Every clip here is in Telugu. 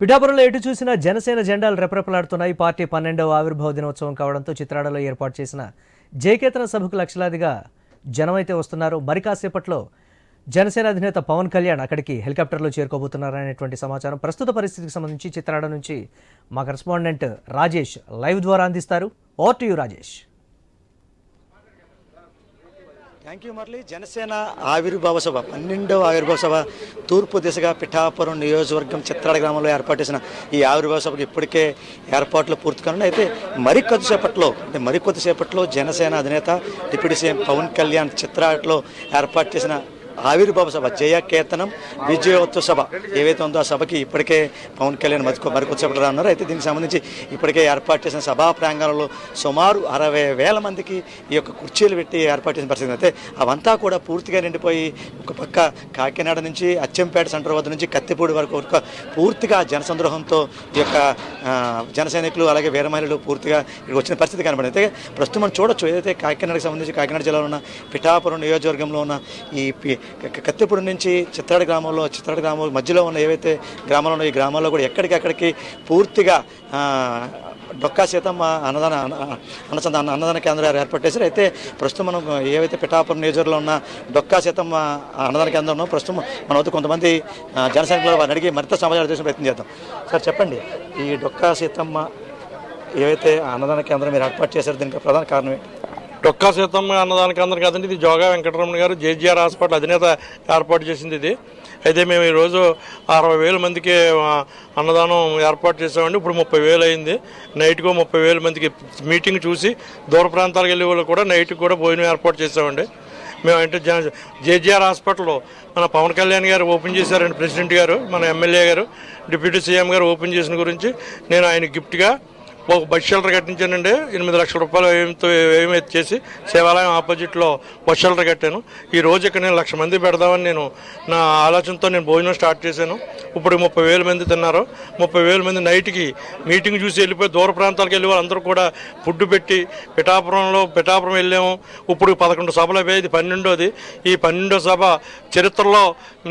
పిఠాపురంలో ఎటు చూసినా జనసేన జెండాలు రెపరెపలాడుతున్నాయి. పార్టీ పన్నెండవ ఆవిర్భావ దినోత్సవం కావడంతో చిత్రాడలో ఏర్పాటు చేసిన జయకేతన సభకు లక్షలాదిగా జనమైతే వస్తున్నారు. మరి కాసేపట్లో జనసేన అధినేత పవన్ కళ్యాణ్ అక్కడికి హెలికాప్టర్లో చేరుకోబోతున్నారనేటువంటి సమాచారం ప్రస్తుత పరిస్థితికి సంబంధించి చిత్రాడ నుంచి మా కరెస్పాండెంట్ రాజేష్ లైవ్ ద్వారా అందిస్తారు. Over to you Rajesh. Thank you Murali Janasena ఆవిర్భావ సభ పన్నెండవ ఆవిర్భావ సభ తూర్పు దిశగా పిఠాపురం నియోజకవర్గం చిత్రాడ గ్రామంలో ఏర్పాటు చేసిన ఈ ఆవిర్భావ సభకు ఇప్పటికే ఏర్పాట్లు పూర్తి కానుంది అయితే మరి కొద్దిసేపట్లో అంటే మరి కొద్దిసేపట్లో జనసేన అధినేత డిప్యూటీ సీఎం పవన్ కళ్యాణ్ చిత్రాడలో ఏర్పాటు చేసిన ఆవిర్భావ సభ జయకేతనం విజయోత్సవ సభ. ఏవైతే ఉందో ఆ సభకి ఇప్పటికే పవన్ కళ్యాణ్ మరి మరి అన్నారు రానున్నారు. అయితే దీనికి సంబంధించి ఇప్పటికే ఏర్పాటు చేసిన సభా ప్రాంగణంలో సుమారు అరవై వేల మందికి ఈ యొక్క కుర్చీలు పెట్టి ఏర్పాటు చేసిన పరిస్థితి అయితే అవంతా కూడా పూర్తిగా నిండిపోయి ఒక పక్క కాకినాడ నుంచి అచ్చంపేట సెంటర్ వద్ద నుంచి కత్తిపూడి వరకు ఒక పూర్తిగా జనసంద్రోహంతో ఈ యొక్క జనసైనికులు అలాగే వీర మహిళలు పూర్తిగా వచ్చిన పరిస్థితి కనబడింది. అయితే ప్రస్తుతం మనం చూడొచ్చు ఏదైతే కాకినాడకి సంబంధించి కాకినాడ జిల్లాలో ఉన్న పిఠాపురం నియోజకవర్గంలో ఉన్న ఈ పి- కత్తిపూడి నుంచి చిత్రాడ గ్రామంలో చిత్రాడ గ్రామం మధ్యలో ఉన్న ఏవైతే గ్రామాలు ఉన్నాయో ఈ గ్రామాల్లో కూడా ఎక్కడికక్కడికి పూర్తిగా డొక్కా సీతమ్మ అన్నదాన అన్నసంద అన్నదాన కేంద్రాలు ఏర్పాటు అయితే ప్రస్తుతం మనం ఏవైతే పిఠాపురం నియోజకవర్గంలో ఉన్న డొక్కా సీతమ్మ అన్నదాన కేంద్రంలో ప్రస్తుతం మన వద్ద కొంతమంది జనసంఖ్యలో వారిని అడిగి మరింత సమాచారం చేసిన ప్రయత్నం చేద్దాం. సార్ చెప్పండి ఈ డొక్కా సీతమ్మ ఏవైతే అన్నదాన కేంద్రం మీరు ఏర్పాటు చేశారు దీనికి ప్రధాన కారణం ఏంటి? డొక్కా సీతమ్మ అన్నదానికి అందరు కదండి ఇది జోగా వెంకటరమణ గారు జేజీఆర్ హాస్పిటల్ అధినేత ఏర్పాటు చేసింది ఇది. అయితే మేము ఈరోజు అరవై వేల మందికి అన్నదానం ఏర్పాటు చేసామండి. ఇప్పుడు ముప్పై వేలు అయింది. నైట్కు ముప్పై వేల మందికి మీటింగ్ చూసి దూర ప్రాంతాలకు వెళ్ళే వాళ్ళు కూడా నైట్కి కూడా భోజనం ఏర్పాటు చేసామండి. మేము అంటే జేజీఆర్ హాస్పిటల్ మన పవన్ కళ్యాణ్ గారు ఓపెన్ చేశారండి ప్రెసిడెంట్ గారు మన ఎమ్మెల్యే గారు డిప్యూటీ సీఎం గారు ఓపెన్ చేసిన గురించి నేను ఆయన గిఫ్ట్గా ఒక బస్ షెల్టర్ కట్టించానండి. ఎనిమిది లక్షల రూపాయలు వ్యయంతో వ్యయం చేసి శివాలయం ఆపోజిట్లో బస్ షెల్టర్ కట్టాను. ఈ రోజు ఇక్కడ నేను లక్ష మంది పెడదామని నేను నా ఆలోచనతో నేను భోజనం స్టార్ట్ చేశాను. ఇప్పుడు ముప్పై వేల మంది తిన్నారు. ముప్పై వేల మంది నైట్కి మీటింగ్ చూసి వెళ్ళిపోయి దూర ప్రాంతాలకు వెళ్ళి వాళ్ళందరూ కూడా ఫుడ్ పెట్టి పిఠాపురంలో పిఠాపురం వెళ్ళాము. ఇప్పుడు పదకొండు సభలు అయ్యాయి ఇది పన్నెండోది. ఈ పన్నెండో సభ చరిత్రలో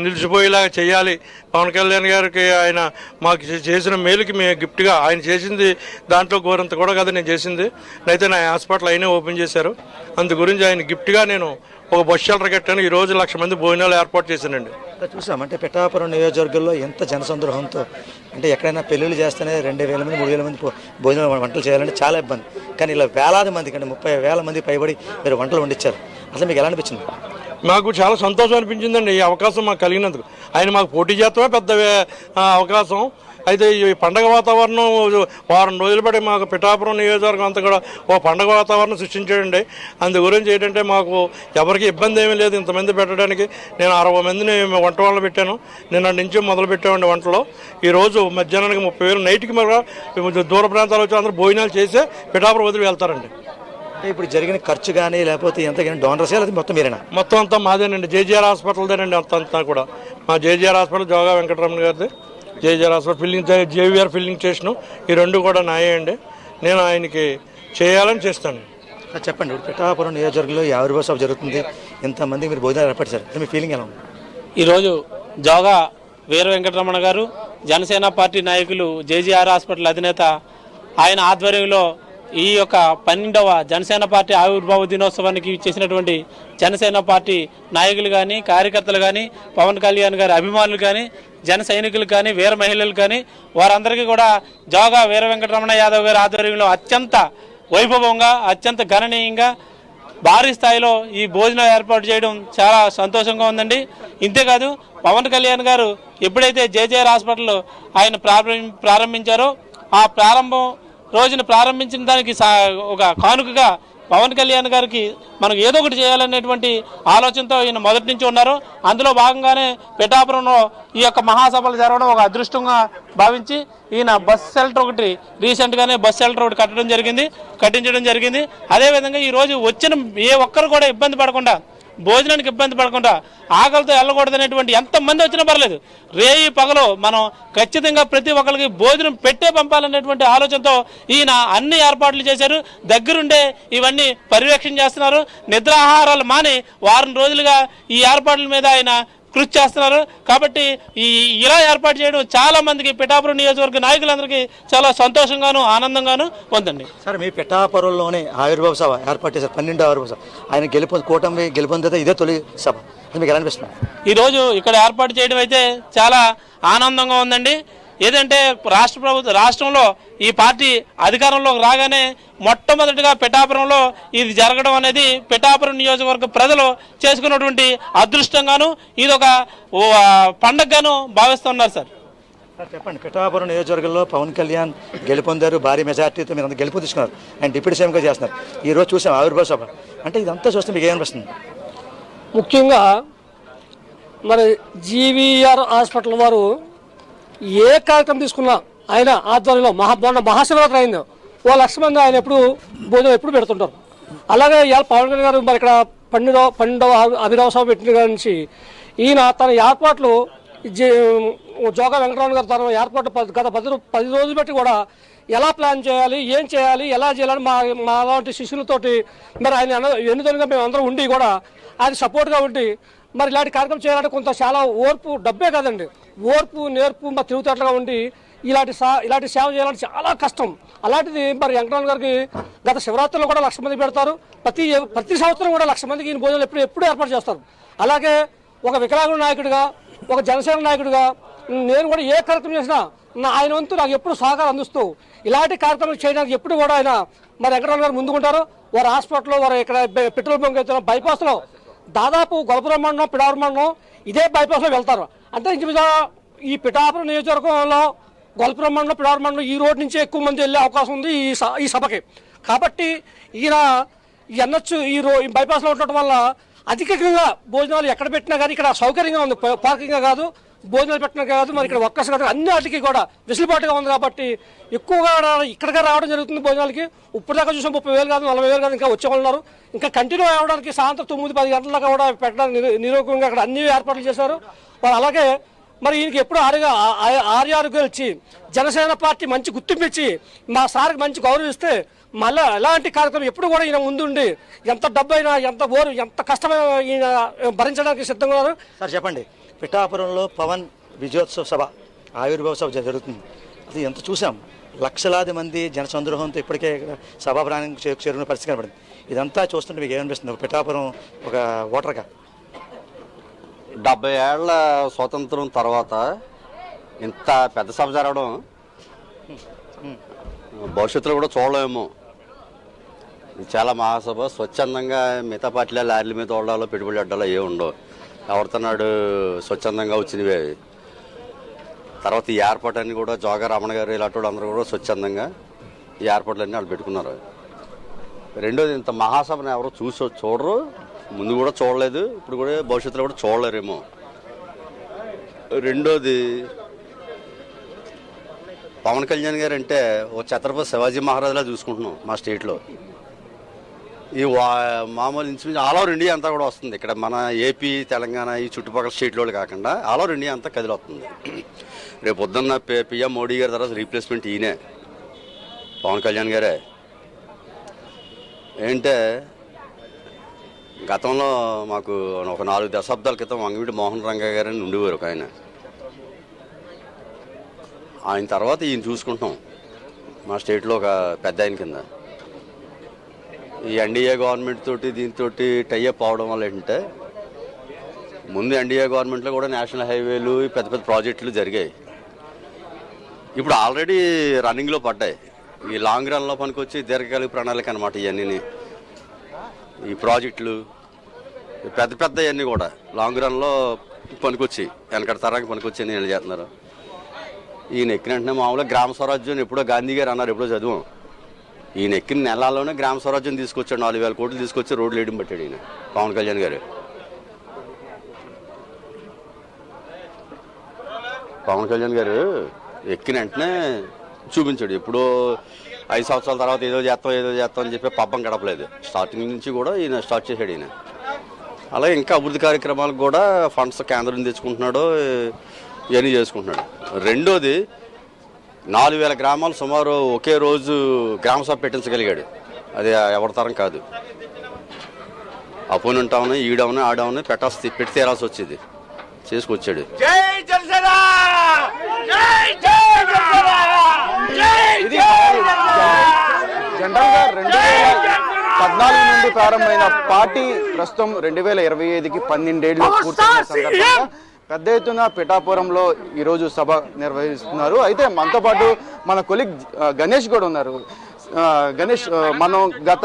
నిలిచిపోయేలాగా చేయాలి. పవన్ కళ్యాణ్ గారికి ఆయన మాకు చేసిన మేలుకి మేము గిఫ్ట్గా ఆయన చేసింది దాంట్లో గోరంత కూడా కదా నేను చేసింది. అయితే నా హాస్పిటల్ అయినే ఓపెన్ చేశారు. అందు గురించి ఆయన గిఫ్ట్గా నేను ఒక బస్ షెల్టర్ కట్టాను. ఈ రోజు లక్ష మంది భోజనాలు ఏర్పాటు చేశానండి. చూసాం. అంటే పిఠాపురం నియోజకవర్గంలో ఎంత జనసంద్రోహంతో అంటే ఎక్కడైనా పెళ్ళిళ్ళు చేస్తేనే రెండు వేల మంది మూడు వేల మంది భో- భోజనం వంటలు చేయాలంటే చాలా ఇబ్బంది. కానీ ఇలా వేలాది మంది కంటే ముప్పై వేల మంది పైబడి మీరు వంటలు వండించారు. అసలు మీకు ఎలా అనిపించింది? మాకు చాలా సంతోషం అనిపించిందండి. ఈ అవకాశం మాకు కలిగినందుకు. ఆయన మాకు పోటీ చేస్తమే పెద్ద అవకాశం. అయితే ఈ పండగ వాతావరణం వారం రోజులు బట్టి మాకు పిఠాపురం నియోజకవర్గం అంతా కూడా ఓ పండగ వాతావరణం సృష్టించాడండి. అందు గురించి ఏంటంటే మాకు ఎవరికి ఇబ్బంది ఏమీ లేదు ఇంతమంది పెట్టడానికి. నేను అరవై మందిని వంట వాళ్ళు పెట్టాను. నిన్న నుంచి మొదలు పెట్టామండి వంటలో. ఈ రోజు మధ్యాహ్నానికి ముప్పై వేలు నైట్కి మరి దూర ప్రాంతాలు వచ్చి అందరూ భోజనాలు చేసే పిఠాపురం వదిలి వెళ్తారండి. ఇప్పుడు జరిగిన ఖర్చు కానీ లేకపోతే ఎంత కానీ డోనర్స్ అది మొత్తం మీరేనా? మొత్తం అంతా మాదేనండి. జేజీఆర్ హాస్పిటల్దేనండి అంత అంతా కూడా. మా జేజీఆర్ హాస్పిటల్ జోగా వెంకటరమణ గారిది. JGR hospital filling JVR filling station. ఈ రెండు కూడా నాయే అండి నేను ఆయనకి చేయాలని చేస్తాను. సార్ చెప్పండి పిఠాపురం నియోజకవర్గంలో ఆవిర్భావ సభ జరుగుతుంది. ఇంతమంది మీరు భోజనాలు ఏర్పాటు చేశారు. అసలు మీ ఫీలింగ్ ఎలా ఉంది? ఈరోజు జోగా వీర వెంకటరమణ గారు జనసేన పార్టీ నాయకులు జేజీఆర్ హాస్పిటల్ అధినేత ఆయన ఆధ్వర్యంలో ఈ యొక్క పన్నెండవ జనసేన పార్టీ ఆవిర్భావ దినోత్సవానికి చేసినటువంటి జనసేన పార్టీ నాయకులు కానీ కార్యకర్తలు కానీ పవన్ కళ్యాణ్ గారి అభిమానులు కానీ జన సైనికులు కానీ వీర మహిళలు కానీ వారందరికీ కూడా జోగా వీర వెంకటరమణ యాదవ్ గారి ఆధ్వర్యంలో అత్యంత వైభవంగా అత్యంత గణనీయంగా భారీ స్థాయిలో ఈ భోజనం ఏర్పాటు చేయడం చాలా సంతోషంగా ఉందండి. ఇంతేకాదు పవన్ కళ్యాణ్ గారు ఎప్పుడైతే జేజేఆర్ హాస్పిటల్ ఆయన ప్రారంభ ప్రారంభించారో ఆ ప్రారంభం రోజున ప్రారంభించిన దానికి సా- ఒక కానుకగా పవన్ కళ్యాణ్ గారికి మనం ఏదో ఒకటి చేయాలనేటువంటి ఆలోచనతో ఈయన మొదటి నుంచి ఉన్నారు. అందులో భాగంగానే పిఠాపురంలో ఈ యొక్క మహాసభలు జరగడం ఒక అదృష్టంగా భావించి ఈయన బస్ షెల్టర్ ఒకటి రీసెంట్గానే బస్ షెల్టర్ ఒకటి కట్టడం జరిగింది కట్టించడం జరిగింది. అదేవిధంగా ఈ రోజు వచ్చిన ఏ ఒక్కరు కూడా ఇబ్బంది పడకుండా భోజనానికి ఇబ్బంది పడకుండా ఆకలితో వెళ్ళకూడదనేటువంటి ఎంతమంది వచ్చినా పర్లేదు. రేయి పగలు మనం ఖచ్చితంగా ప్రతి ఒక్కరికి భోజనం పెట్టే పంపాలనేటువంటి ఆలోచనతో ఈయన అన్ని ఏర్పాట్లు చేశారు. దగ్గరుండే ఇవన్నీ పర్యవేక్షణ చేస్తున్నారు. నిద్రాహారాలు మాని వారం రోజులుగా ఈ ఏర్పాట్ల మీద ఆయన కృషి చేస్తున్నారు. కాబట్టి ఈ ఇలా ఏర్పాటు చేయడం చాలా మందికి పిఠాపురం నియోజకవర్గ నాయకులందరికీ చాలా సంతోషంగాను ఆనందంగాను ఉందండి. సార్ మీ పిఠాపురంలోనే ఆవిర్భావ సభ ఏర్పాటు చేశారు పన్నెండో ఆవిర్భావ సభ. ఆయన గెలుపు కూటమి గెలుపొందితే ఇదే తొలి సభ. మీకు ఎలా అనిపిస్తుంది? ఈరోజు ఇక్కడ ఏర్పాటు చేయడం అయితే చాలా ఆనందంగా ఉందండి. ఏదంటే రాష్ట్ర ప్రభుత్వ రాష్ట్రంలో ఈ పార్టీ అధికారంలోకి రాగానే మొట్టమొదటిగా పిఠాపురంలో ఇది జరగడం అనేది పిఠాపురం నియోజకవర్గ ప్రజలు చేసుకున్నటువంటి అదృష్టంగాను ఇది ఒక పండగగాను భావిస్తున్నారు సార్. సార్ చెప్పండి. పిఠాపురం నియోజకవర్గంలో పవన్ కళ్యాణ్ గెలుపొందారు భారీ మెజార్టీతో మీరు అంతా గెలుపు తీసుకున్నారు. ఆయన డిప్యూటీ సీఎంగా చేస్తున్నారు. ఈ రోజు చూసాం ఆవిర్భావ సభ. అంటే ఇదంతా చూస్తే మీకు ఏమనిపిస్తుంది? ముఖ్యంగా మరి జీవీఆర్ హాస్పిటల్ వారు ఏ కార్యక్రమం తీసుకున్నా ఆయన ఆధ్వర్యంలో మహా మొన్న మహాశివరాత్రి అయింది. ఓ లక్ష మంది ఆయన ఎప్పుడు భోజనం ఎప్పుడు పెడుతుంటారు. అలాగే ఇవాళ పవన్ కళ్యాణ్ గారు మరి ఇక్కడ పన్నెండవ పన్నెండవ అభి- అభినవ సభ పెట్టిన నుంచి ఈయన తన ఏర్పాట్లు జోగ జోగా వెంకటరమణ గారు తన ఏర్పాటు గత పది పది రోజులు బట్టి కూడా ఎలా ప్లాన్ చేయాలి ఏం చేయాలి ఎలా చేయాలని మా మా లాంటి శిష్యులతోటి మరి ఆయన అన్న- ఎన్నిదలుగా మేము అందరం ఉండి కూడా ఆయన సపోర్ట్గా ఉండి మరి ఇలాంటి కార్యక్రమం చేయాలంటే కొంత చాలా ఓర్పు డబ్బే కాదండి. ఓర్పు నేర్పు మా తిరుగుతట్లుగా ఉండి ఇలాంటి సా ఇలాంటి సేవ చేయాలంటే చాలా కష్టం. అలాంటిది మరి వెంకటరమణ గారికి గత శివరాత్రిలో కూడా లక్ష మంది పెడతారు. ప్రతి ప్రతి సంవత్సరం కూడా లక్ష మందికి ఈయన భోజనాలు ఎప్పుడు ఎప్పుడు ఏర్పాటు చేస్తారు. అలాగే ఒక వికలాంగుల నాయకుడిగా ఒక జనసేన నాయకుడిగా నేను కూడా ఏ కార్యక్రమం చేసినా నా ఆయన వంతు నాకు ఎప్పుడు సహకారం అందిస్తూ ఇలాంటి కార్యక్రమాలు చేయడానికి ఎప్పుడు కూడా ఆయన మరి వెంకటరమణ గారు ముందుకుంటారు. వారి హాస్పిటల్లో వారు ఇక్కడ పెట్రోల్ బంక్ అయితే బైపాస్లో దాదాపు గొలపురం మండలం పిఠాపురం మండలం ఇదే బైపాస్లో వెళ్తారు. అంటే ఇంచుమించు ఈ పిఠాపురం నియోజకవర్గంలో గొలపురం మండలం పిఠాపురం మండలం ఈ రోడ్ నుంచి ఎక్కువ మంది వెళ్ళే అవకాశం ఉంది ఈ స- ఈ సభకి. కాబట్టి ఈయన ఎన్హెచ్ ఈ రో ఈ బైపాస్లో ఉండటం వల్ల అధికంగా భోజనాలు ఎక్కడ పెట్టినా కానీ ఇక్కడ సౌకర్యంగా ఉంది పార్కింగ్ కాదు. భోజనాలు పెట్టడం కాదు మరి ఇక్కడ ఒక్కసారి కాదు అన్ని వాటికి కూడా వెసులుబాటుగా ఉంది కాబట్టి ఎక్కువగా ఇక్కడికి రావడం జరుగుతుంది భోజనాలకి. ఇప్పటిదాకా దాకా చూసాం ముప్పై వేలు కాదు నలభై వేలు కాదు ఇంకా వచ్చే ఉన్నారు. ఇంకా కంటిన్యూ అవ్వడానికి సాయంత్రం తొమ్మిది పది గంటల కూడా పెట్టడానికి నిరు- అక్కడ అన్ని ఏర్పాట్లు చేశారు. మరి అలాగే మరి ఈయనకి ఎప్పుడు ఆరుగా ఆరు ఆరుగా జనసేన పార్టీ మంచి గుర్తింపు ఇచ్చి మా సార్కి మంచి గౌరవిస్తే మళ్ళీ ఎలాంటి కార్యక్రమం ఎప్పుడు కూడా ఈయన ముందుండి ఎంత డబ్బు అయినా ఎంత ఓరు ఎంత కష్టమైనా ఈయన భరించడానికి సిద్ధంగా ఉన్నారు. సార్ చెప్పండి. పిఠాపురంలో పవన్ విజయోత్సవ సభ ఆవిర్భావ సభ జరుగుతుంది. అది ఎంత చూసాం? లక్షలాది మంది జనసంద్రోహంతో ఇప్పటికే ఇక్కడ సభా ప్రాణం చేరుకునే పరిస్థితి కనబడింది. ఇదంతా చూస్తుంటే మీకు ఏమనిపిస్తుంది? ఒక పిఠాపురం ఒక ఓటర్గా? డెబ్బై ఏళ్ళ స్వాతంత్రం తర్వాత ఇంత పెద్ద సభ జరగడం భవిష్యత్తులో కూడా చూడలేమో. చాలా మహాసభ. స్వచ్ఛందంగా మిగతా పార్టీల లారీల మీద ఉండాలో పెట్టుబడి అడ్డాలో ఏ ఉండవు. ఎవరితోనాడు స్వచ్ఛందంగా వచ్చినవి. అవి. తర్వాత ఈ ఏర్పాటన్ని కూడా జోగా రమణ గారు ఇలాంటి అందరూ కూడా స్వచ్ఛందంగా ఈ ఏర్పాట్లన్నీ వాళ్ళు పెట్టుకున్నారు. రెండోది ఇంత మహాసభను ఎవరు చూసి చూడరు. ముందు కూడా చూడలేదు ఇప్పుడు కూడా భవిష్యత్తులో కూడా చూడలేరేమో. రెండోది పవన్ కళ్యాణ్ గారు అంటే ఓ ఛత్రపతి శివాజీ మహారాజులా చూసుకుంటున్నాం మా స్టేట్లో. ఈ వా మామూలు ఇంచుమించు ఆల్ ఓవర్ ఇండియా అంతా కూడా వస్తుంది. ఇక్కడ మన ఏపీ తెలంగాణ ఈ చుట్టుపక్కల స్టేట్లో కాకుండా ఆల్ ఓవర్ ఇండియా అంతా కదిలొస్తుంది రేపు పొద్దున్న పిఎం మోడీ గారి తర్వాత రీప్లేస్మెంట్ ఈయనే. పవన్ కళ్యాణ్ గారే. ఏంటే గతంలో మాకు ఒక నాలుగు దశాబ్దాల క్రితం వంగవీటి మోహన్ రంగ గారు అని ఉండేవారు ఒక ఆయన. ఆయన తర్వాత ఈయన చూసుకుంటున్నాం. మా స్టేట్లో ఒక పెద్ద ఆయన కింద. ఈ ఎన్డీఏ గవర్నమెంట్ తోటి దీంతో టైఅప్ అవడం వల్ల ఏంటంటే ముందు ఎన్డీఏ గవర్నమెంట్లో కూడా నేషనల్ హైవేలు పెద్ద పెద్ద ప్రాజెక్టులు జరిగాయి. ఇప్పుడు ఆల్రెడీ రన్నింగ్లో పడ్డాయి. ఈ లాంగ్ రన్లో పనికొచ్చి దీర్ఘకాలిక ప్రణాళిక అనమాట ఇవన్నీ ఈ ప్రాజెక్టులు పెద్ద పెద్ద అన్నీ కూడా లాంగ్ రన్లో పనికొచ్చి వెనకటి తరానికి పనికొచ్చి అని వీళ్ళు చేస్తున్నారు. ఈయన ఎక్కిన వెంటనే మామూలుగా గ్రామ స్వరాజ్యం ఎప్పుడో గాంధీ గారు అన్నారు ఎప్పుడో చదువు. ఈయన ఎక్కిన నెలల్లోనే గ్రామ స్వరాజ్యం తీసుకొచ్చాడు నాలుగు వేల కోట్లు తీసుకొచ్చి రోడ్లు వేయడం పట్టాడు ఈయన పవన్ కళ్యాణ్ గారు. పవన్ కళ్యాణ్ గారు ఎక్కిన వెంటనే చూపించాడు ఎప్పుడో ఐదు సంవత్సరాల తర్వాత ఏదో చేస్తాం ఏదో చేస్తాం అని చెప్పి పబ్బం గడపలేదు. స్టార్టింగ్ నుంచి కూడా ఈయన స్టార్ట్ చేశాడు ఈయన. అలాగే ఇంకా అభివృద్ధి కార్యక్రమాలకు కూడా ఫండ్స్ కేంద్రం తెచ్చుకుంటున్నాడు ఇవన్నీ చేసుకుంటున్నాడు. రెండోది నాలుగు వేల గ్రామాలు సుమారు ఒకే రోజు గ్రామ సభ పెట్టించగలిగాడు. అది ఎవరి తరం కాదు. అపోనెంట్ అవునా ఈడవునా ఆడవునా పెట్టాల్సి పెట్టి తీరాల్సి వచ్చేది. చేసుకొచ్చాడు. ఇది జనరల్గా రెండు పద్నాలుగు నుండి ప్రారంభమైన పార్టీ ప్రస్తుతం రెండు వేల ఇరవై ఐదుకి పన్నెండేళ్ళు పూర్తయిన సందర్భంగా పెద్ద ఎత్తున పిఠాపురంలో ఈరోజు సభ నిర్వహిస్తున్నారు. అయితే మనతో పాటు మన కొలిగ్ గణేష్ కూడా ఉన్నారు. గణేష్ మనం గత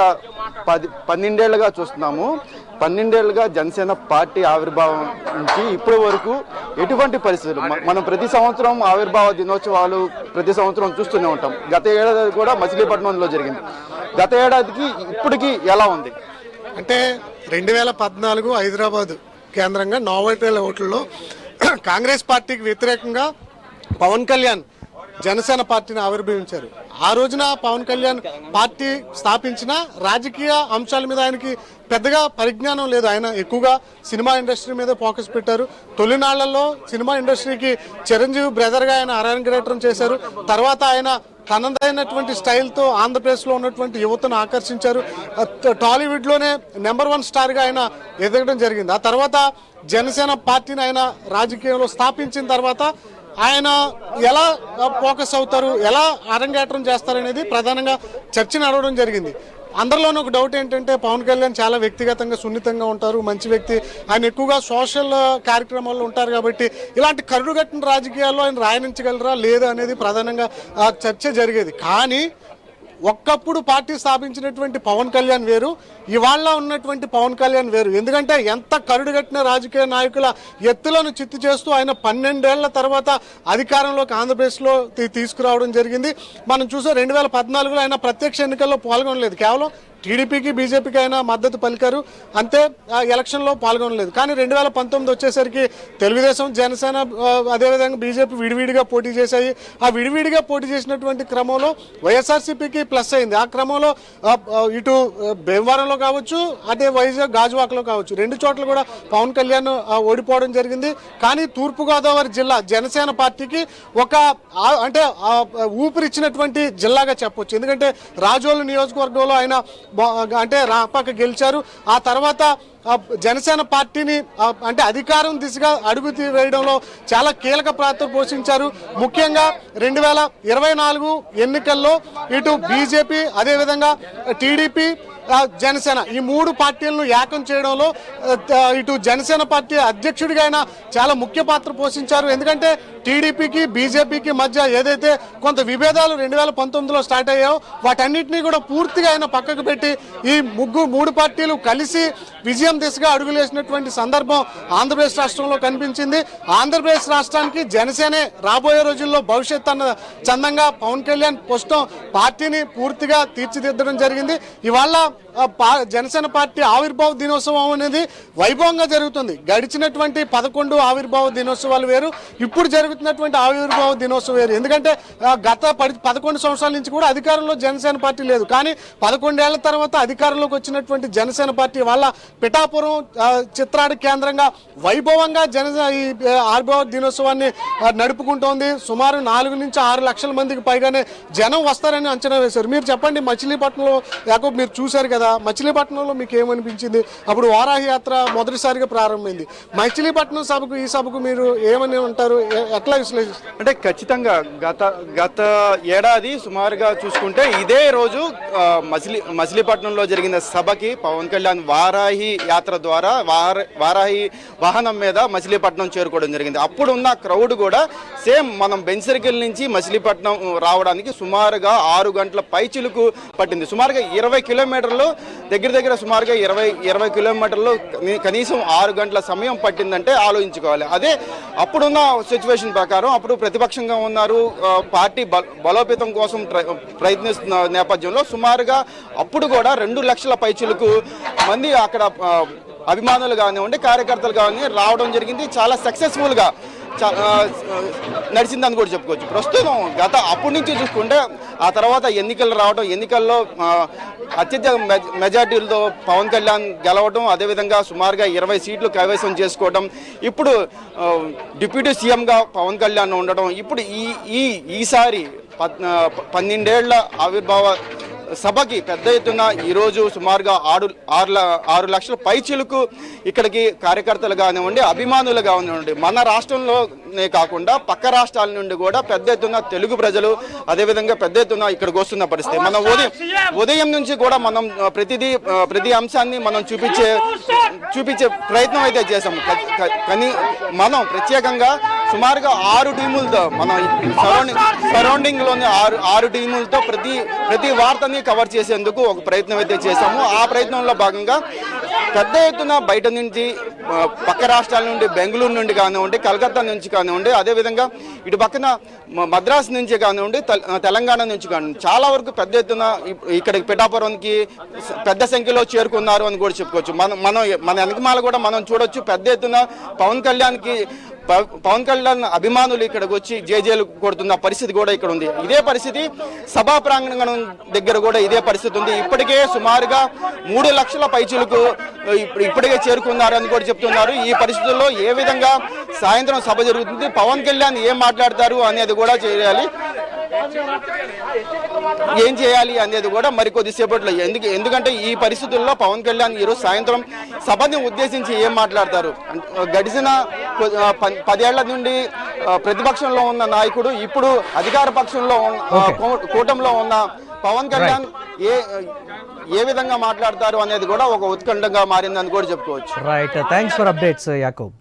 పది పన్నెండేళ్ళుగా చూస్తున్నాము. పన్నెండేళ్ళుగా జనసేన పార్టీ ఆవిర్భావం నుంచి ఇప్పటి వరకు ఎటువంటి పరిస్థితులు? మనం ప్రతి సంవత్సరం ఆవిర్భావ దినోత్సవాలు ప్రతి సంవత్సరం చూస్తూనే ఉంటాం. గత ఏడాది కూడా మచిలీపట్నంలో జరిగింది. గత ఏడాదికి ఇప్పటికీ ఎలా ఉంది? అంటే రెండు వేల పద్నాలుగు హైదరాబాద్ కేంద్రంగా నోవోటల్ ఓట్లలో కాంగ్రెస్ పార్టీకి వ్యతిరేకంగా పవన్ కళ్యాణ్ జనసేన పార్టీని ఆవిర్భవించారు. ఆ రోజున పవన్ కళ్యాణ్ పార్టీ స్థాపించిన రాజకీయ అంశాల మీద ఆయనకి పెద్దగా పరిజ్ఞానం లేదు. ఆయన ఎక్కువగా సినిమా ఇండస్ట్రీ మీద ఫోకస్ పెట్టారు. తొలినాళ్ళలో సినిమా ఇండస్ట్రీకి చిరంజీవి బ్రదర్గా ఆయన అరంగేట్రం చేశారు. తర్వాత ఆయన తనదైనటువంటి స్టైల్తో ఆంధ్రప్రదేశ్లో ఉన్నటువంటి యువతను ఆకర్షించారు. టాలీవుడ్లోనే నెంబర్ వన్ స్టార్గా ఆయన ఎదగడం జరిగింది. ఆ తర్వాత జనసేన పార్టీని ఆయన రాజకీయంలో స్థాపించిన తర్వాత ఆయన ఎలా ఫోకస్ అవుతారు ఎలా అరంగేట్రం చేస్తారనేది ప్రధానంగా చర్చ నడవడం జరిగింది. అందరిలోనూ ఒక డౌట్ ఏంటంటే పవన్ కళ్యాణ్ చాలా వ్యక్తిగతంగా సున్నితంగా ఉంటారు మంచి వ్యక్తి. ఆయన ఎక్కువగా సోషల్ కార్యక్రమాల్లో ఉంటారు కాబట్టి ఇలాంటి కరుడుగట్టిన రాజకీయాల్లో ఆయన రాయనించగలరా లేదా అనేది ప్రధానంగా చర్చ జరిగేది. కానీ ఒక్కప్పుడు పార్టీ స్థాపించినటువంటి పవన్ కళ్యాణ్ వేరు ఇవాళ ఉన్నటువంటి పవన్ కళ్యాణ్ వేరు. ఎందుకంటే ఎంత కరుడుగట్టిన రాజకీయ నాయకుల ఎత్తులను చిత్తు చేస్తూ ఆయన పన్నెండేళ్ళ తర్వాత అధికారంలోకి ఆంధ్రప్రదేశ్లో తీసుకురావడం జరిగింది. మనం చూసే రెండు వేల పద్నాలుగులో ఆయన ప్రత్యక్ష ఎన్నికల్లో పాల్గొనలేదు. కేవలం టీడీపీకి బీజేపీకి అయినా మద్దతు పలికారు. అంతే ఆ ఎలక్షన్లో పాల్గొనలేదు. కానీ రెండు వేల పంతొమ్మిది వచ్చేసరికి తెలుగుదేశం జనసేన అదేవిధంగా బీజేపీ విడివిడిగా పోటీ చేశాయి. ఆ విడివిడిగా పోటీ చేసినటువంటి క్రమంలో వైఎస్ఆర్సీపీకి ప్లస్ అయింది. ఆ క్రమంలో ఇటు భీమవరంలో కావచ్చు అదే వైజాగ్ గాజువాకలో కావచ్చు. రెండు చోట్ల కూడా పవన్ కళ్యాణ్ ఓడిపోవడం జరిగింది. కానీ తూర్పుగోదావరి జిల్లా జనసేన పార్టీకి ఒక అంటే ఊపిరిచ్చినటువంటి జిల్లాగా చెప్పొచ్చు. ఎందుకంటే రాజోలు నియోజకవర్గంలో ఆయన అంటే రాపాక గెలిచారు. ఆ తర్వాత జనసేన పార్టీని అంటే అధికారం దిశగా అడుగు వేయడంలో చాలా కీలక పాత్ర పోషించారు. ముఖ్యంగా రెండు వేల ఇరవై నాలుగు ఎన్నికల్లో ఇటు బీజేపీ అదేవిధంగా టీడీపీ జనసేన. ఈ మూడు పార్టీలను ఏకం చేయడంలో ఇటు జనసేన పార్టీ అధ్యక్షుడిగా ఆయన చాలా ముఖ్య పాత్ర పోషించారు. ఎందుకంటే టీడీపీకి బీజేపీకి మధ్య ఏదైతే కొంత విభేదాలు రెండు వేల పంతొమ్మిదిలో స్టార్ట్ అయ్యాయో వాటన్నిటినీ కూడా పూర్తిగా ఆయన పక్కకు పెట్టి ఈ ముగ్గు మూడు పార్టీలు కలిసి విజయం దిశగా అడుగులేసినటువంటి సందర్భం ఆంధ్రప్రదేశ్ రాష్ట్రంలో కనిపించింది. ఆంధ్రప్రదేశ్ రాష్ట్రానికి జనసేనే రాబోయే రోజుల్లో భవిష్యత్ అన్న చందంగా పవన్ కళ్యాణ్ ప్రస్తుతం పార్టీని పూర్తిగా తీర్చిదిద్దడం జరిగింది. ఇవాళ జనసేన పార్టీ ఆవిర్భావ దినోత్సవం అనేది వైభవంగా జరుగుతుంది. గడిచినటువంటి పదకొండు ఆవిర్భావ దినోత్సవాలు వేరు. ఇప్పుడు జరుగుతున్నటువంటి ఆవిర్భావ దినోత్సవం వేరు. ఎందుకంటే గత పది పదకొండు సంవత్సరాల నుంచి కూడా అధికారంలో జనసేన పార్టీ లేదు. కానీ పదకొండేళ్ళ తర్వాత అధికారంలోకి వచ్చినటువంటి జనసేన పార్టీ వాళ్ళ పిఠాపురం చిత్రాడు కేంద్రంగా వైభవంగా జన ఈ ఆవిర్భావ దినోత్సవాన్ని నడుపుకుంటోంది. సుమారు నాలుగు నుంచి ఆరు లక్షల మందికి పైగానే జనం వస్తారని అంచనా వేశారు. మీరు చెప్పండి మచిలీపట్నంలో లేకపోతే మీరు చూశారు? కదా మచిలీపట్నంలో మీకు ఏమనిపించింది? అప్పుడు వారాహి యాత్ర మొదటిసారిగా ప్రారంభమైంది. మచిలీపట్నం సభకు ఈ సభకు మీరు ఏమని ఉంటారు? ఎట్లా విశ్లేషిస్తారు? అంటే ఖచ్చితంగా గత గత ఏడాది సుమారుగా చూసుకుంటే ఇదే రోజు మచిలీ మచిలీపట్నంలో జరిగిన సభకి పవన్ కళ్యాణ్ వారాహి యాత్ర ద్వారా వార వారాహి వాహనం మీద మచిలీపట్నం చేరుకోవడం జరిగింది. అప్పుడు ఉన్న క్రౌడ్ కూడా సేమ్ మనం బెంచ్ సర్కిల్ నుంచి మచిలీపట్నం రావడానికి సుమారుగా ఆరు గంటల పైచిలుకు పట్టింది. సుమారుగా ఇరవై కిలోమీటర్ దగ్గర దగ్గర సుమారుగా ఇరవై ఇరవై కిలోమీటర్లు కనీసం ఆరు గంటల సమయం పట్టిందంటే ఆలోచించుకోవాలి. అదే అప్పుడున్న సిచ్యువేషన్ ప్రకారం అప్పుడు ప్రతిపక్షంగా ఉన్నారు పార్టీ బలోపేతం కోసం ప్రయత్నిస్తున్న నేపథ్యంలో సుమారుగా అప్పుడు కూడా రెండు లక్షల పైచులకు మంది అక్కడ అభిమానులు కానివ్వండి కార్యకర్తలు కానివ్వండి రావడం జరిగింది. చాలా సక్సెస్ఫుల్గా నడిచిందని కూడా చెప్పుకోవచ్చు. ప్రస్తుతం గత అప్పటి నుంచి చూసుకుంటే ఆ తర్వాత ఎన్నికలు రావడం ఎన్నికల్లో అత్యధిక మెజార్టీలతో పవన్ కళ్యాణ్ గెలవడం అదేవిధంగా సుమారుగా ఇరవై సీట్లు కైవసం చేసుకోవడం ఇప్పుడు డిప్యూటీ సీఎంగా పవన్ కళ్యాణ్ ఉండడం ఇప్పుడు ఈ ఈ ఈసారి పన్నెండేళ్ళ ఆవిర్భావ సభకి పెద్ద ఎత్తున ఈరోజు సుమారుగా ఆరు ఆరు ఆరు లక్షల పైచిలకు ఇక్కడికి కార్యకర్తలు కానివ్వండి అభిమానులు కానివ్వండి మన రాష్ట్రంలోనే కాకుండా పక్క రాష్ట్రాల నుండి కూడా పెద్ద ఎత్తున తెలుగు ప్రజలు అదేవిధంగా పెద్ద ఎత్తున ఇక్కడికి వస్తున్న పరిస్థితి. మనం ఉదయం ఉదయం నుంచి కూడా మనం ప్రతిదీ ప్రతి అంశాన్ని మనం చూపించే చూపించే ప్రయత్నం అయితే చేసాం క- క- కానీ మనం ప్రత్యేకంగా సుమారుగా ఆరు టీములతో మన సరౌండింగ్ సరౌండింగ్లోని ఆరు ఆరు టీములతో ప్రతి ప్రతి వార్తని కవర్ చేసేందుకు ఒక ప్రయత్నం అయితే చేశాము. ఆ ప్రయత్నంలో భాగంగా పెద్ద ఎత్తున బయట నుంచి పక్క రాష్ట్రాల నుండి బెంగళూరు నుండి కానివ్వండి కలకత్తా నుంచి కానివ్వండి అదేవిధంగా ఇటు పక్కన మద్రాసు నుంచి కానివ్వండి తెల- తెలంగాణ నుంచి కానివ్వండి చాలా వరకు పెద్ద ఎత్తున ఇక్కడ పిఠాపురంకి పెద్ద సంఖ్యలో చేరుకున్నారు అని కూడా చెప్పుకోవచ్చు. మనం మనం మన వెనకమాల కూడా మనం చూడొచ్చు పెద్ద ఎత్తున పవన్ కళ్యాణ్కి పవన్ కళ్యాణ్ అభిమానులు ఇక్కడికి వచ్చి జేజేలు కొడుతున్న పరిస్థితి కూడా ఇక్కడ ఉంది. ఇదే పరిస్థితి సభా ప్రాంగణం దగ్గర కూడా ఇదే పరిస్థితి ఉంది. ఇప్పటికే సుమారుగా మూడు లక్షల పైచులకు ఇప్పుడు ఇప్పటికే చేరుకున్నారు అని కూడా చెప్తున్నారు. ఈ పరిస్థితుల్లో ఏ విధంగా సాయంత్రం సభ జరుగుతుంది? పవన్ కళ్యాణ్ ఏం మాట్లాడతారు అనేది కూడా చేయాలి. ఏం చేయాలి అనేది కూడా మరికొద్ది సేపట్లో ఎందుకు ఎందుకంటే ఈ పరిస్థితుల్లో పవన్ కళ్యాణ్ ఈరోజు సాయంత్రం సభని ఉద్దేశించి ఏం మాట్లాడతారు? గడిచిన పదేళ్ళ నుండి ప్రతిపక్షంలో ఉన్న నాయకుడు ఇప్పుడు అధికార పక్షంలో ఉన్న ఆ, కూ- కూటమిలో ఉన్న పవన్ కళ్యాణ్ ఏ ఏ విధంగా మాట్లాడతారు అనేది కూడా ఒక ఉత్కంఠంగా మారిందని కూడా చెప్పుకోవచ్చు. Right thanks for updates Yakub